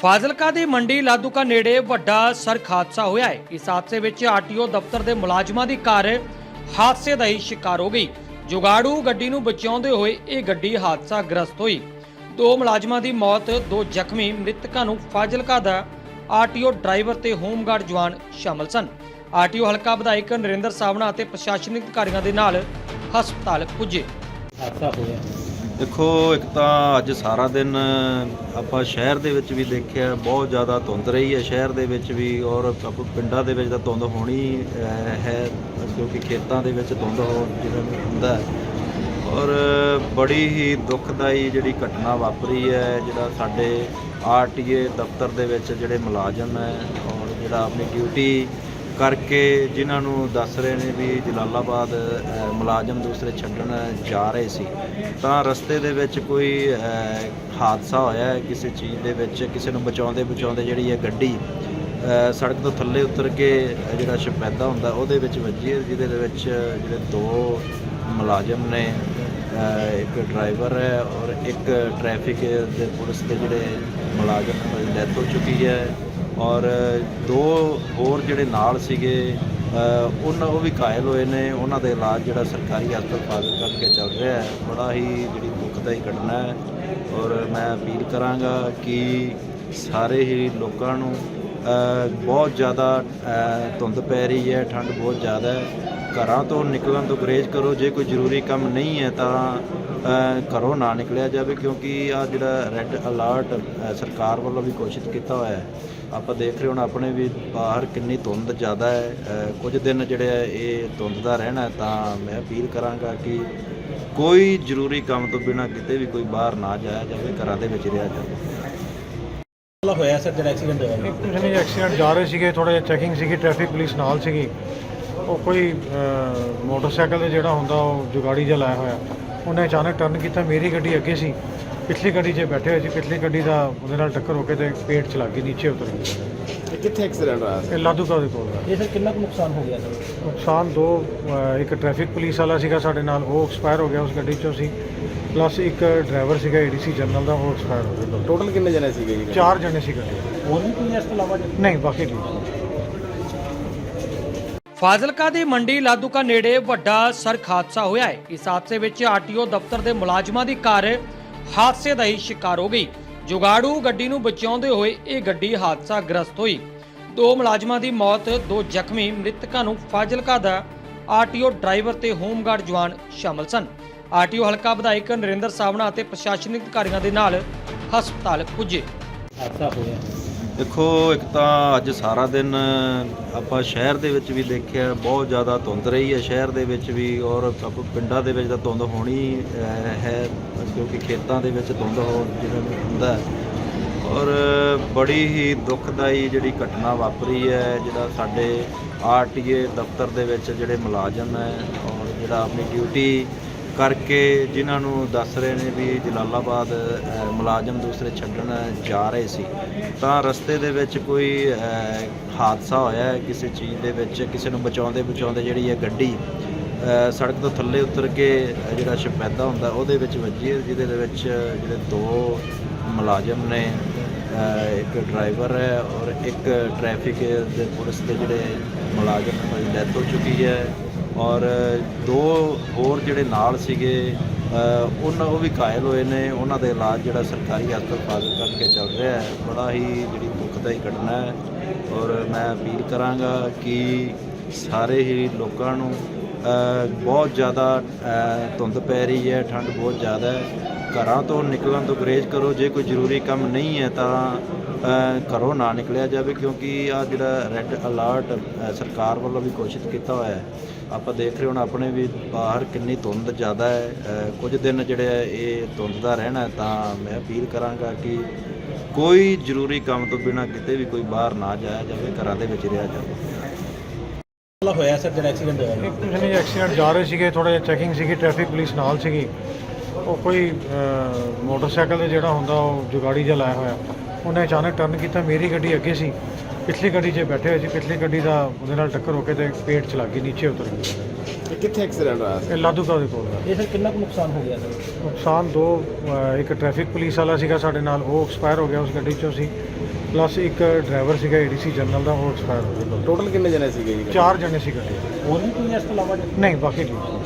ਫਾਜ਼ਿਲਕਾ ਦੀ ਮੰਡੀ ਲਾਦੂਕਾ ਨੇੜੇ ਵੱਡਾ ਸੜਕ ਹਾਦਸਾ ਹੋਇਆ ਹੈ। ਇਸ ਹਾਦਸੇ ਵਿੱਚ ਆਰਟੀਓ ਦਫ਼ਤਰ ਦੇ ਮੁਲਾਜ਼ਮਾਂ ਦੀ ਕਾਰ ਹਾਦਸੇ ਦਾ ਹੀ ਸ਼ਿਕਾਰ ਹੋ ਗਈ। ਜੁਗਾੜੂ ਗੱਡੀ ਨੂੰ ਬਚਾਉਂਦੇ ਹੋਏ ਇਹ ਗੱਡੀ ਹਾਦਸਾ ਗ੍ਰਸਤ ਹੋਈ। ਦੋ ਮੁਲਾਜ਼ਮਾਂ ਦੀ ਮੌਤ, ਦੋ ਜ਼ਖਮੀ ਮ੍ਰਿਤਕਾਂ ਨੂੰ ਫਾਜ਼ਿਲਕਾ ਦਾ ਆਰਟੀਓ ਡਰਾਈਵਰ ਤੇ ਹੋਮਗਾਰਡ ਜਵਾਨ ਸ਼ਾਮਲ ਸਨ। ਆਰਟੀਓ ਹਲਕਾ ਵਿਧਾਇਕ ਨਰਿੰਦਰ ਸਾਵਣਾ ਅਤੇ ਪ੍ਰਸ਼ਾਸਨਿਕ ਅਧਿਕਾਰੀਆਂ ਦੇ ਨਾਲ ਹਸਪਤਾਲ ਪੁੱਜੇ। ਹਾਦਸਾ ਹੋਇਆ। ਦੇਖੋ, ਇੱਕ ਤਾਂ ਅੱਜ ਸਾਰਾ ਦਿਨ ਆਪਾਂ ਸ਼ਹਿਰ ਦੇ ਵਿੱਚ ਵੀ ਦੇਖਿਆ, ਬਹੁਤ ਜ਼ਿਆਦਾ ਧੁੰਦ ਰਹੀ ਹੈ ਸ਼ਹਿਰ ਦੇ ਵਿੱਚ ਵੀ ਔਰ ਪਿੰਡਾਂ ਦੇ ਵਿੱਚ ਤਾਂ ਧੁੰਦ ਹੋਣੀ ਹੈ, ਕਿਉਂਕਿ ਖੇਤਾਂ ਦੇ ਵਿੱਚ ਧੁੰਦ ਹੋ ਜਿਵੇਂ ਹੁੰਦਾ ਔਰ ਬੜੀ ਹੀ ਦੁਖਦਾਈ ਜਿਹੜੀ ਘਟਨਾ ਵਾਪਰੀ ਹੈ, ਜਿਹੜਾ ਸਾਡੇ ਆਰਟੀਏ ਦਫ਼ਤਰ ਦੇ ਵਿੱਚ ਜਿਹੜੇ ਮੁਲਾਜ਼ਮ ਹੈ ਔਰ ਜਿਹੜਾ ਆਪਣੀ ਡਿਊਟੀ ਕਰਕੇ ਜਿਨ੍ਹਾਂ ਨੂੰ ਦੱਸ ਰਹੇ ਨੇ ਵੀ ਜਲਾਲਾਬਾਦ ਮੁਲਾਜ਼ਮ ਦੂਸਰੇ ਛੱਡਣ ਜਾ ਰਹੇ ਸੀ, ਤਾਂ ਰਸਤੇ ਦੇ ਵਿੱਚ ਕੋਈ ਹਾਦਸਾ ਹੋਇਆ ਕਿਸੇ ਚੀਜ਼ ਦੇ ਵਿੱਚ, ਕਿਸੇ ਨੂੰ ਬਚਾਉਂਦੇ ਬਚਾਉਂਦੇ ਜਿਹੜੀ ਹੈ ਗੱਡੀ ਸੜਕ ਤੋਂ ਥੱਲੇ ਉਤਰ ਕੇ ਜਿਹੜਾ ਸ਼ਪੈਦਾ ਹੁੰਦਾ, ਉਹਦੇ ਵਿੱਚ ਵੱਜੀ ਜਿਹਦੇ ਦੇ ਵਿੱਚ ਜਿਹੜੇ ਦੋ ਮੁਲਾਜ਼ਮ ਨੇ ਇੱਕ ਡਰਾਈਵਰ ਹੈ ਔਰ ਇੱਕ ਟ੍ਰੈਫਿਕ ਦੇ ਪੁਲਿਸ ਦੇ ਜਿਹੜੇ ਮੁਲਾਜ਼ਮ ਦੀ ਡੈਥ ਹੋ ਚੁੱਕੀ ਹੈ। ਔਰ ਦੋ ਹੋਰ ਜਿਹੜੇ ਨਾਲ ਸੀਗੇ ਉਹਨਾਂ, ਉਹ ਵੀ ਕਾਇਲ ਹੋਏ ਨੇ। ਉਹਨਾਂ ਦਾ ਇਲਾਜ ਜਿਹੜਾ ਸਰਕਾਰੀ ਹਸਪਤਾਲ ਫਾਜ਼ਿਲਕਾ ਕਰਕੇ ਚੱਲ ਰਿਹਾ ਹੈ। ਬੜਾ ਹੀ ਜਿਹੜੀ ਦੁਖਦਾਈ ਘਟਨਾ ਹੈ। ਔਰ ਮੈਂ ਅਪੀਲ ਕਰਾਂਗਾ ਕਿ ਸਾਰੇ ਹੀ ਲੋਕਾਂ ਨੂੰ ਬਹੁਤ ਜ਼ਿਆਦਾ ਧੁੰਦ ਪੈ ਰਹੀ ਹੈ, ਠੰਡ ਬਹੁਤ ਜ਼ਿਆਦਾ ਹੈ। ਘਰਾਂ ਤੋਂ ਨਿਕਲਣ ਤੋਂ ਗੁਰੇਜ਼ ਕਰੋ। ਜੇ ਕੋਈ ਜ਼ਰੂਰੀ ਕੰਮ ਨਹੀਂ ਹੈ ਤਾਂ ਘਰੋਂ ਨਾ ਨਿਕਲਿਆ ਜਾਵੇ ਕਿਉਂਕਿ ਆ ਜਿਹੜਾ ਰੈੱਡ ਅਲਰਟ ਸਰਕਾਰ ਵੱਲੋਂ ਵੀ ਘੋਸ਼ਿਤ ਕੀਤਾ ਹੋਇਆ ਹੈ। ਆਪਾਂ ਦੇਖ ਰਹੇ ਹੁਣ ਆਪਣੇ ਵੀ ਬਾਹਰ ਕਿੰਨੀ ਧੁੰਦ ਜ਼ਿਆਦਾ ਹੈ ਕੁਝ ਦਿਨ ਜਿਹੜੇ ਹੈ ਇਹ ਧੁੰਦ ਦਾ ਰਹਿਣਾ ਹੈ, ਤਾਂ ਮੈਂ ਅਪੀਲ ਕਰਾਂਗਾ ਕਿ ਕੋਈ ਜ਼ਰੂਰੀ ਕੰਮ ਤੋਂ ਬਿਨਾਂ ਕਿਤੇ ਵੀ ਕੋਈ ਬਾਹਰ ਨਾ ਜਾਇਆ ਜਾਵੇ ਘਰਾਂ ਦੇ ਵਿੱਚ ਰਿਹਾ ਜਾਵੇ। ਹੋਇਆ ਸਰ ਜਿਹੜਾ ਐਕਸੀਡੈਂਟ ਹੋਇਆ। ਕੁਝ ਨਹੀਂ ਐਕਸੀਡੈਂਟ ਜਾ ਰਹੇ ਸੀਗੇ ਥੋੜਾ ਜਿਹਾ ਚੈਕਿੰਗ ਸੀਗੀ ਟ੍ਰੈਫਿਕ ਪੁਲਿਸ ਨਾਲ ਸੀਗੀ। ਉਹ ਕੋਈ ਮੋਟਰਸਾਈਕਲ ਤੇ ਜਿਹੜਾ ਹੁੰਦਾ ਉਹ ਜੁਗਾੜੀ ਜਿਹਾ ਲਾਇਆ ਹੋਇਆ। ਉਹਨੇ ਅਚਾਨਕ ਟਰਨ ਕੀਤਾ ਮੇਰੀ ਗੱਡੀ ਅੱਗੇ ਸੀ। ਪਿਛਲੀ ਗੱਡੀ 'ਚ ਬੈਠੇ ਹੋਏ ਸੀ ਪਿਛਲੀ ਗੱਡੀ ਦਾ ਉਹਦੇ ਨਾਲ ਟੱਕਰ ਹੋ ਕੇ ਤੇ ਪੇਟ ਚ ਲੱਗ ਗਈ ਨੀਚੇ ਉਤਰ ਗਈ। ਇਹ ਕਿੱਥੇ ਐਕਸੀਡੈਂਟ ਹੋਇਆ ਇਹ ਲਾਦੂਕਾ ਦੇ ਕੋਲ। ਦਾ ਇਹ ਸਰ ਕਿੰਨਾ ਕੁ ਨੁਕਸਾਨ ਹੋ ਗਿਆ ਸਰ? ਨੁਕਸਾਨ ਦੋ ਅਹ, ਇੱਕ ਟ੍ਰੈਫਿਕ ਪੁਲਿਸ ਵਾਲਾ ਸੀਗਾ ਸਾਡੇ ਨਾਲ ਉਹ ਐਕਸਪਾਇਰ ਹੋ ਗਿਆ ਉਸ ਗੱਡੀ 'ਚੋਂ ਸੀ ਪਲੱਸ ਇੱਕ ਡਰਾਈਵਰ ਸੀਗਾ ਏਡੀਸੀ ਜਨਰਲ ਦਾ ਉਹ ਐਕਸਪਾਇਰ ਹੋ ਗਿਆ। ਟੋਟਲ ਕਿੰਨੇ ਜਣੇ ਸੀਗੇ ਜੀ? ਚਾਰ ਜਣੇ ਸੀ ਗੱਡੀ। 'ਚ। ਹੋਰ ਵੀ ਕੋਈ ਇਸ ਤੋਂ ਇਲਾਵਾ ਜੀ? ਨਹੀਂ ਬਾਕੀ ਠੀਕ ਫਾਜ਼ਿਲਕਾ ਦੀ ਮੰਡੀ ਲਾਦੂਕਾ ਨੇੜੇ ਵੱਡਾ ਸੜਕ ਹਾਦਸਾ ਹੋਇਆ ਹੈ। ਇਸ ਹਾਦਸੇ ਵਿੱਚ ਆਰਟੀਓ ਦਫ਼ਤਰ ਦੇ ਮੁਲਾਜ਼ਮਾਂ ਦੀ ਕਾਰ ਹਾਦਸੇ ਦਾ ਹੀ ਸ਼ਿਕਾਰ ਹੋ ਗਈ। ਜੁਗਾੜੂ ਗੱਡੀ ਨੂੰ ਬਚਾਉਂਦੇ ਹੋਏ ਇਹ ਗੱਡੀ ਹਾਦਸਾ ਗ੍ਰਸਤ ਹੋਈ। ਦੋ ਮੁਲਾਜ਼ਮਾਂ ਦੀ ਮੌਤ, ਦੋ ਜ਼ਖਮੀ ਮ੍ਰਿਤਕਾਂ ਨੂੰ ਫਾਜ਼ਿਲਕਾ ਦਾ ਆਰਟੀਓ ਡਰਾਈਵਰ ਤੇ ਹੋਮਗਾਰਡ ਜਵਾਨ ਸ਼ਾਮਲ ਸਨ। ਆਰਟੀਓ ਹਲਕਾ ਵਿਧਾਇਕ ਨਰਿੰਦਰ ਸਾਵਣਾ ਅਤੇ ਪ੍ਰਸ਼ਾਸਨਿਕ ਅਧਿਕਾਰੀਆਂ ਦੇ ਨਾਲ ਹਸਪਤਾਲ ਪੁੱਜੇ। ਹਾਦਸਾ ਹੋਇਆ। ਦੇਖੋ, ਇੱਕ ਤਾਂ ਅੱਜ ਸਾਰਾ ਦਿਨ ਆਪਾਂ ਸ਼ਹਿਰ ਦੇ ਵਿੱਚ ਵੀ ਦੇਖਿਆ, ਬਹੁਤ ਜ਼ਿਆਦਾ ਧੁੰਦ ਰਹੀ ਹੈ ਸ਼ਹਿਰ ਦੇ ਵਿੱਚ ਵੀ ਔਰ ਆਪਾਂ ਪਿੰਡਾਂ ਦੇ ਵਿੱਚ ਤਾਂ ਧੁੰਦ ਹੋਣੀ ਹੈ, ਕਿਉਂਕਿ ਖੇਤਾਂ ਦੇ ਵਿੱਚ ਧੁੰਦ ਹੋ ਜਿਵੇਂ ਹੁੰਦਾ ਔਰ ਬੜੀ ਹੀ ਦੁਖਦਾਈ ਜਿਹੜੀ ਘਟਨਾ ਵਾਪਰੀ ਹੈ, ਜਿਹੜਾ ਸਾਡੇ ਆਰਟੀਏ ਦਫ਼ਤਰ ਦੇ ਵਿੱਚ ਜਿਹੜੇ ਮੁਲਾਜ਼ਮ ਹੈ ਔਰ ਜਿਹੜਾ ਆਪਣੀ ਡਿਊਟੀ ਕਰਕੇ ਜਿਨ੍ਹਾਂ ਨੂੰ ਦੱਸ ਰਹੇ ਨੇ ਵੀ ਜਲਾਲਾਬਾਦ ਮੁਲਾਜ਼ਮ ਦੂਸਰੇ ਛੱਡਣ ਜਾ ਰਹੇ ਸੀ, ਤਾਂ ਰਸਤੇ ਦੇ ਵਿੱਚ ਕੋਈ ਹਾਦਸਾ ਹੋਇਆ ਕਿਸੇ ਚੀਜ਼ ਦੇ ਵਿੱਚ, ਕਿਸੇ ਨੂੰ ਬਚਾਉਂਦੇ ਬਚਾਉਂਦੇ ਜਿਹੜੀ ਇਹ ਗੱਡੀ ਸੜਕ ਤੋਂ ਥੱਲੇ ਉਤਰ ਕੇ ਜਿਹੜਾ ਸ਼ਪੈਦਾ ਹੁੰਦਾ ਉਹਦੇ ਵਿੱਚ ਵੱਜੀ ਜਿਹਦੇ ਦੇ ਵਿੱਚ ਜਿਹੜੇ ਦੋ ਮੁਲਾਜ਼ਮ ਨੇ ਇੱਕ ਡਰਾਈਵਰ ਹੈ ਔਰ ਇੱਕ ਟ੍ਰੈਫਿਕ ਦੇ ਪੁਲਿਸ ਦੇ ਜਿਹੜੇ ਮੁਲਾਜ਼ਮ ਦੀ ਡੈਥ ਹੋ ਚੁੱਕੀ ਹੈ। ਔਰ ਦੋ ਹੋਰ ਜਿਹੜੇ ਨਾਲ ਸੀਗੇ ਉਹਨਾਂ, ਉਹ ਵੀ ਘਾਇਲ ਹੋਏ ਨੇ। ਉਹਨਾਂ ਦਾ ਇਲਾਜ ਜਿਹੜਾ ਸਰਕਾਰੀ ਹਸਪਤਾਲ ਕਰਕੇ ਚੱਲ ਰਿਹਾ ਹੈ। ਬੜਾ ਹੀ ਜਿਹੜੀ ਦੁਖਦਾਈ ਘਟਨਾ ਹੈ। ਔਰ ਮੈਂ ਅਪੀਲ ਕਰਾਂਗਾ ਕਿ ਸਾਰੇ ਹੀ ਲੋਕਾਂ ਨੂੰ ਬਹੁਤ ਜ਼ਿਆਦਾ ਧੁੰਦ ਪੈ ਰਹੀ ਹੈ, ਠੰਡ ਬਹੁਤ ਜ਼ਿਆਦਾ ਹੈ। ਘਰਾਂ ਤੋਂ ਨਿਕਲਣ ਤੋਂ ਗੁਰੇਜ਼ ਕਰੋ। ਜੇ ਕੋਈ ਜ਼ਰੂਰੀ ਕੰਮ ਨਹੀਂ ਹੈ ਤਾਂ ਘਰੋਂ ਨਾ ਨਿਕਲਿਆ ਜਾਵੇ, ਕਿਉਂਕਿ ਆ ਜਿਹੜਾ ਰੈੱਡ ਅਲਰਟ ਸਰਕਾਰ ਵੱਲੋਂ ਵੀ ਘੋਸ਼ਿਤ ਕੀਤਾ ਹੋਇਆ ਹੈ। ਆਪਾਂ ਦੇਖ ਰਹੇ ਹੁਣ ਆਪਣੇ ਵੀ ਬਾਹਰ ਕਿੰਨੀ ਧੁੰਦ ਜ਼ਿਆਦਾ ਹੈ ਕੁਝ ਦਿਨ ਜਿਹੜੇ ਹੈ ਇਹ ਧੁੰਦ ਦਾ ਰਹਿਣਾ ਤਾਂ ਮੈਂ ਅਪੀਲ ਕਰਾਂਗਾ ਕਿ ਕੋਈ ਜ਼ਰੂਰੀ ਕੰਮ ਤੋਂ ਬਿਨਾਂ ਕਿਤੇ ਵੀ ਕੋਈ ਬਾਹਰ ਨਾ ਜਾਇਆ ਜਾਵੇ ਘਰਾਂ ਦੇ ਵਿੱਚ ਰਿਹਾ ਜਾਵੇ। ਹੋਇਆ ਸਰ ਜਿਹੜਾ ਐਕਸੀਡੈਂਟ ਹੋਇਆ। ਕੁਝ ਨਹੀਂ ਐਕਸੀਡੈਂਟ ਜਾ ਰਹੇ ਸੀਗੇ ਥੋੜਾ ਜਿਹਾ ਚੈਕਿੰਗ ਸੀਗੀ ਟ੍ਰੈਫਿਕ ਪੁਲਿਸ ਨਾਲ ਸੀਗੀ। ਉਹ ਕੋਈ ਮੋਟਰਸਾਈਕਲ ਤੇ ਜਿਹੜਾ ਹੁੰਦਾ ਉਹ ਜੁਗਾੜੀ ਜਿਹਾ ਲਾਇਆ ਹੋਇਆ। ਉਹਨੇ ਅਚਾਨਕ ਟਰਨ ਕੀਤਾ ਮੇਰੀ ਗੱਡੀ ਅੱਗੇ ਸੀ। ਪਿਛਲੀ ਗੱਡੀ 'ਚ ਬੈਠੇ ਹੋਏ ਸੀ ਪਿਛਲੀ ਗੱਡੀ ਦਾ ਉਹਦੇ ਨਾਲ ਟੱਕਰ ਹੋ ਕੇ ਤੇ ਪੇਟ 'ਚ ਲੱਗ ਗਈ ਨੀਚੇ ਉਤਰ ਗਈ। ਇਹ ਕਿੱਥੇ ਐਕਸੀਡੈਂਟ ਹੋਇਆ? ਇਹ ਲਾਦੂਕਾ ਦੇ ਕੋਲ ਦਾ ਇਹ ਸਰ ਕਿੰਨਾ ਕੁ ਨੁਕਸਾਨ ਹੋ ਗਿਆ ਸਰ? ਨੁਕਸਾਨ ਦੋ ਇੱਕ ਟ੍ਰੈਫਿਕ ਪੁਲਿਸ ਵਾਲਾ ਸੀਗਾ ਸਾਡੇ ਨਾਲ ਉਹ ਐਕਸਪਾਇਰ ਹੋ ਗਿਆ ਉਸ ਗੱਡੀ ਚੋਂ ਸੀ ਪਲੱਸ ਇੱਕ ਡਰਾਈਵਰ ਸੀਗਾ ਏਡੀਸੀ ਜਨਰਲ ਦਾ ਉਹ ਐਕਸਪਾਇਰ ਹੋ ਗਿਆ। ਟੋਟਲ ਕਿੰਨੇ ਜਣੇ ਸੀਗੇ ਜੀ? ਚਾਰ ਜਣੇ ਸੀ ਗੱਡੀ। ਹੋਰ ਵੀ ਕੋਈ ਇਸ ਤੋਂ ਇਲਾਵਾ ਨਹੀਂ ਬਾਕੀ ਠੀਕ